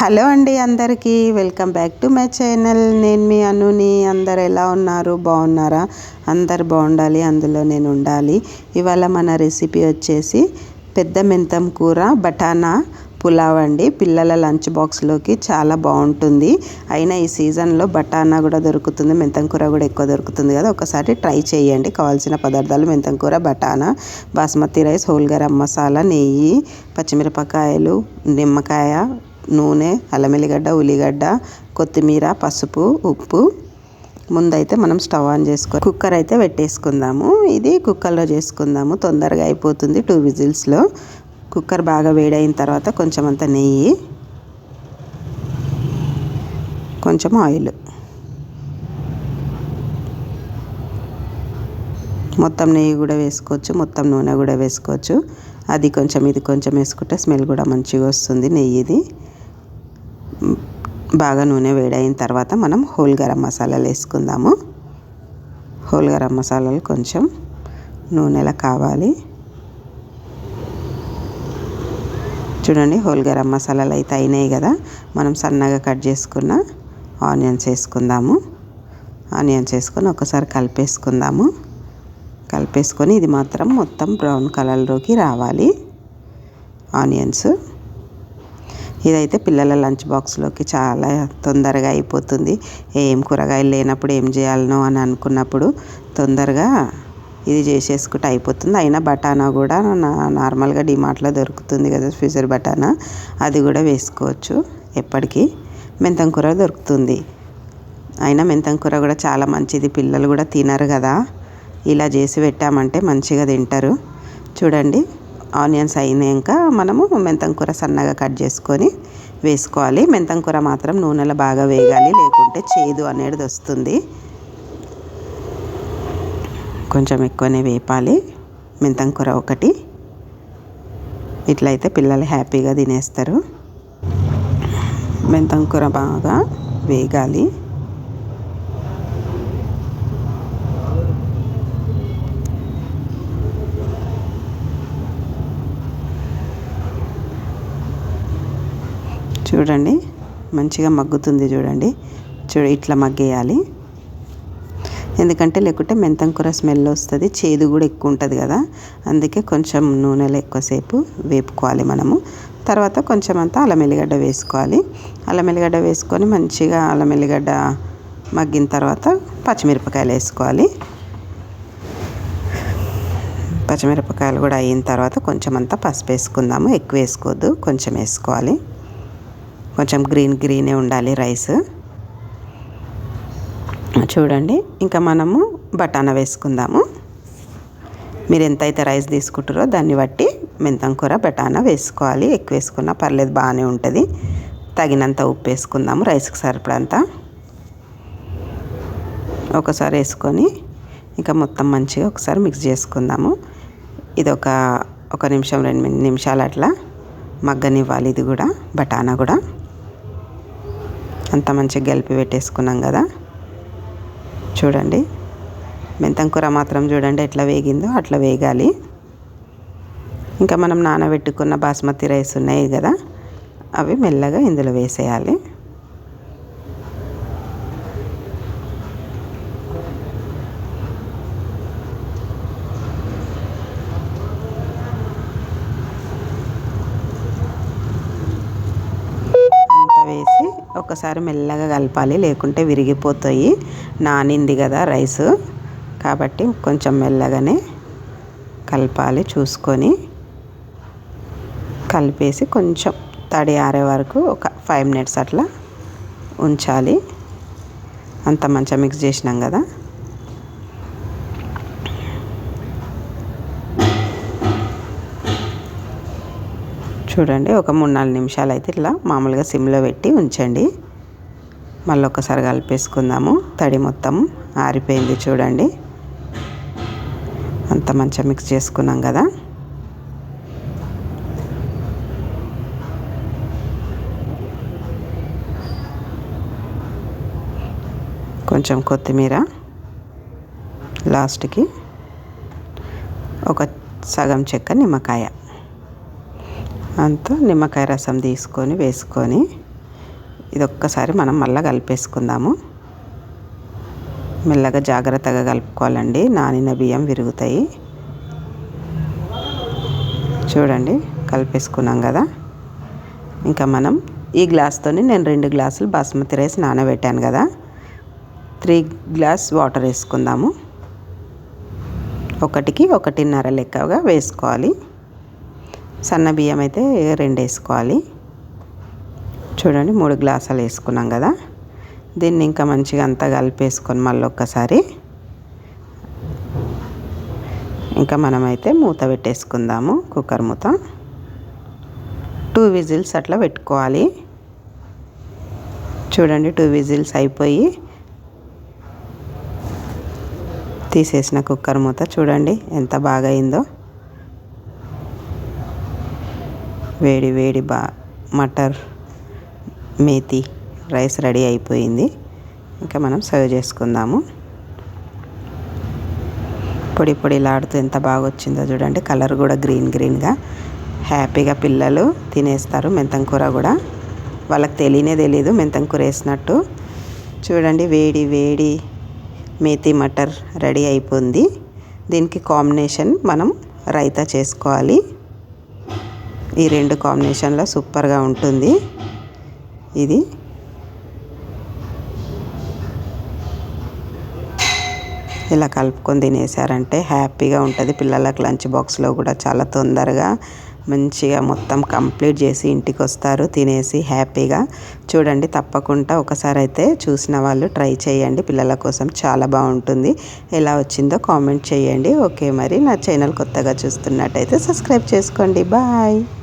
Hello అండి అందరికీ. Welcome back to my channel. నేను మీ అనుని. అందరు ఎలా ఉన్నారు? బాగున్నారా? అందరు బాగుండాలి. అందులో నేను ఉండాలి. ఇవాళ మన రెసిపీ వచ్చేసి పెద్ద మెంతం కూర బఠానా పులావ్ అండి. పిల్లల లంచ్ బాక్స్లోకి చాలా బాగుంటుంది. అయినా ఈ సీజన్లో బఠానా కూడా దొరుకుతుంది. మెంతం కూర కూడా ఎక్కువ దొరుకుతుంది కదా. ఒకసారి ట్రై చేయండి. కావాల్సిన పదార్థాలు మెంతం కూర బఠానా బాస్మతి రైస్ హోల్ గరం మసాలా నెయ్యి పచ్చిమిరపకాయలు నిమ్మకాయ నూనె అల్లమెల్లిగడ్డ ఉల్లిగడ్డ కొత్తిమీర పసుపు ఉప్పు. ముందైతే మనం స్టవ్ ఆన్ చేసుకో కుక్కర్ అయితే పెట్టేసుకుందాము. ఇది కుక్కర్లో చేసుకుందాము. తొందరగా అయిపోతుంది టూ విజిల్స్లో. కుక్కర్ బాగా వేడైన తర్వాత కొంచెం అంత నెయ్యి కొంచెం ఆయిల్. మొత్తం నెయ్యి కూడా వేసుకోవచ్చు మొత్తం నూనె కూడా వేసుకోవచ్చు. అది కొంచెం ఇది కొంచెం వేసుకుంటే స్మెల్ కూడా మంచిగా వస్తుంది నెయ్యిది. బాగా నూనె వేడైన తర్వాత మనం హోల్ గరం మసాలాలు వేసుకుందాము. హోల్ గరం మసాలాలు కొంచెం నూనెలా కావాలి. చూడండి హోల్ గరం మసాలాలు అయితే అయినాయి కదా. మనం సన్నగా కట్ చేసుకున్న ఆనియన్స్ వేసుకుందాము. ఆనియన్స్ వేసుకొని ఒకసారి కలిపేసుకుందాము. కలిపేసుకొని ఇది మాత్రం మొత్తం బ్రౌన్ కలర్లోకి రావాలి. ఆనియన్స్ ఇదైతే పిల్లల లంచ్ బాక్స్లోకి చాలా తొందరగా అయిపోతుంది. ఏం కూరగాయలు లేనప్పుడు ఏం చేయాలనో అని అనుకున్నప్పుడు తొందరగా ఇది చేసేసుకుంటే అయిపోతుంది. అయినా బఠానా కూడా నార్మల్గా డిమార్ట్లో దొరుకుతుంది కదా ఫిజర్ బఠానా. అది కూడా వేసుకోవచ్చు ఎప్పటికీ. మెంతం కూర దొరుకుతుంది. అయినా మెంతం కూర కూడా చాలా మంచిది. పిల్లలు కూడా తినరు కదా. ఇలా చేసి పెట్టామంటే మంచిగా తింటారు. చూడండి. ఆనియన్స్ అయినాక మనము మెంతం కూర సన్నగా కట్ చేసుకొని వేసుకోవాలి. మెంతం కూర మాత్రం నూనెలో బాగా వేగాలి లేకుంటే చేదు అనేది వస్తుంది. కొంచెం ఎక్కువనే వేపాలి. మెంతం కూర ఒకటి. ఇట్లయితే పిల్లలు హ్యాపీగా తినేస్తారు. మెంతం కూర బాగా వేగాలి. చూడండి. మంచిగా మగ్గుతుంది చూడండి. చూడ ఇట్లా మగ్గేయాలి. ఎందుకంటే లేకుంటే మెంతం కూర స్మెల్ వస్తుంది చేదు కూడా ఎక్కువ ఉంటుంది కదా. అందుకే కొంచెం నూనెలో ఎక్కువసేపు వేపుకోవాలి మనము. తర్వాత కొంచెం అంతా అల్లం ఎల్లిగడ్డ వేసుకోవాలి. అల్లం ఎల్లిగడ్డ వేసుకొని మంచిగా అల్లం ఎల్లిగడ్డ మగ్గిన తర్వాత పచ్చిమిరపకాయలు వేసుకోవాలి. పచ్చిమిరపకాయలు కూడా అయిన తర్వాత కొంచెం అంతా పసుపు వేసుకుందాము. ఎక్కువ వేసుకోవద్దు కొంచెం వేసుకోవాలి. కొంచెం గ్రీన్ గ్రీనే ఉండాలి రైస్. చూడండి ఇంకా మనము బఠానా వేసుకుందాము. మీరు ఎంతైతే రైస్ తీసుకుంటారో దాన్ని బట్టి మెంతం కూర బఠానా వేసుకోవాలి. ఎక్కువ వేసుకున్నా పర్లేదు బాగానే ఉంటుంది. తగినంత ఉప్పు వేసుకుందాము రైస్కి సరిపడంతా. ఒకసారి వేసుకొని ఇంకా మొత్తం మంచిగా ఒకసారి మిక్స్ చేసుకుందాము. ఇది ఒక ఒక నిమిషం రెండు నిమిషాలు అట్లా మగ్గనివ్వాలి ఇది కూడా బఠానా కూడా. అంతా మంచిగా గలిపి పెట్టేసుకున్నాం కదా. చూడండి. మెంతం కూర మాత్రం చూడండి ఎట్లా వేగిందో అట్లా వేగాలి. ఇంకా మనం నానబెట్టుకున్న బాస్మతి రైస్ ఉన్నాయి కదా అవి మెల్లగా ఇందులో వేసేయాలి. ఒక్కసారి ఒకసారి మెల్లగా కలపాలి. లేకుంటే విరిగిపోతాయి. నానింది కదా రైస్. కాబట్టి కొంచెం మెల్లగానే కలపాలి చూసుకొని కలిపేసి కొంచెం తడి ఆరే వరకు ఒక ఫైవ్ మినిట్స్ అట్లా ఉంచాలి. అంత మంచిగా మిక్స్ చేసినాం కదా. చూడండి ఒక మూడు నాలుగు నిమిషాలు అయితే ఇట్లా మామూలుగా సిమ్లో పెట్టి ఉంచండి. మళ్ళీ ఒకసారి కలిపేసుకుందాము. తడి మొత్తం ఆరిపోయింది చూడండి. అంత మంచిగా మిక్స్ చేసుకున్నాం కదా. కొంచెం కొత్తిమీర లాస్ట్కి ఒక సగం చెక్క నిమ్మకాయ. అంతా నిమ్మకాయ రసం తీసుకొని వేసుకొని ఇది ఒక్కసారి మనం మళ్ళీ కలిపేసుకుందాము. మెల్లగా జాగ్రత్తగా కలుపుకోవాలండి. నానిన బియ్యం విరుగుతాయి. చూడండి కలిపేసుకున్నాం కదా. ఇంకా మనం ఈ గ్లాస్తోని నేను రెండు గ్లాసులు బాస్మతి రైస్ నానబెట్టాను కదా. త్రీ గ్లాస్ వాటర్ వేసుకుందాము. ఒకటికి ఒకటిన్నర లెక్కగా వేసుకోవాలి. సన్న బియ్యం అయితే రెండు వేసుకోవాలి చూడండి మూడు గ్లాసులు వేసుకున్నాం కదా. దీన్ని ఇంకా మంచిగా అంతా కలిపేసుకొని మళ్ళీ ఒక్కసారి. ఇంకా మనమైతే మూత పెట్టేసుకుందాము కుక్కర్ మూత. టూ విజిల్స్ అట్లా పెట్టుకోవాలి. చూడండి టూ విజిల్స్ అయిపోయి తీసేసిన కుక్కర్ మూత చూడండి ఎంత బాగా అయిందో వేడి వేడి బా మటర్ మేతి రైస్ రెడీ అయిపోయింది. ఇంకా మనం సర్వ్ చేసుకుందాము. పొడి పొడిలాడుతూ ఎంత బాగా వచ్చిందో చూడండి. కలర్ కూడా గ్రీన్ గ్రీన్గా. హ్యాపీగా పిల్లలు తినేస్తారు మెంతం కూర కూడా. వాళ్ళకి తెలియనే తెలియదు మెంతం కూర వేసినట్టు. చూడండి వేడి వేడి మేతి మటర్ రెడీ అయిపోయింది దీనికి కాంబినేషన్ మనం రైతా చేసుకోవాలి. ఈ రెండు కాంబినేషన్లో సూపర్గా ఉంటుంది. ఇది. ఇలా కలుపుకొని తినేసారంటే హ్యాపీగా ఉంటుంది. పిల్లలకు లంచ్ బాక్స్లో కూడా చాలా తొందరగా మంచిగా మొత్తం కంప్లీట్ చేసి ఇంటికి వస్తారు తినేసి హ్యాపీగా. చూడండి తప్పకుండా ఒకసారి అయితే చూసిన వాళ్ళు ట్రై చేయండి. పిల్లల కోసం చాలా బాగుంటుంది. ఎలా వచ్చిందో కామెంట్ చేయండి. ఓకే మరి నా ఛానల్ కొత్తగా చూస్తున్నట్టయితే సబ్స్క్రైబ్ చేసుకోండి. బాయ్!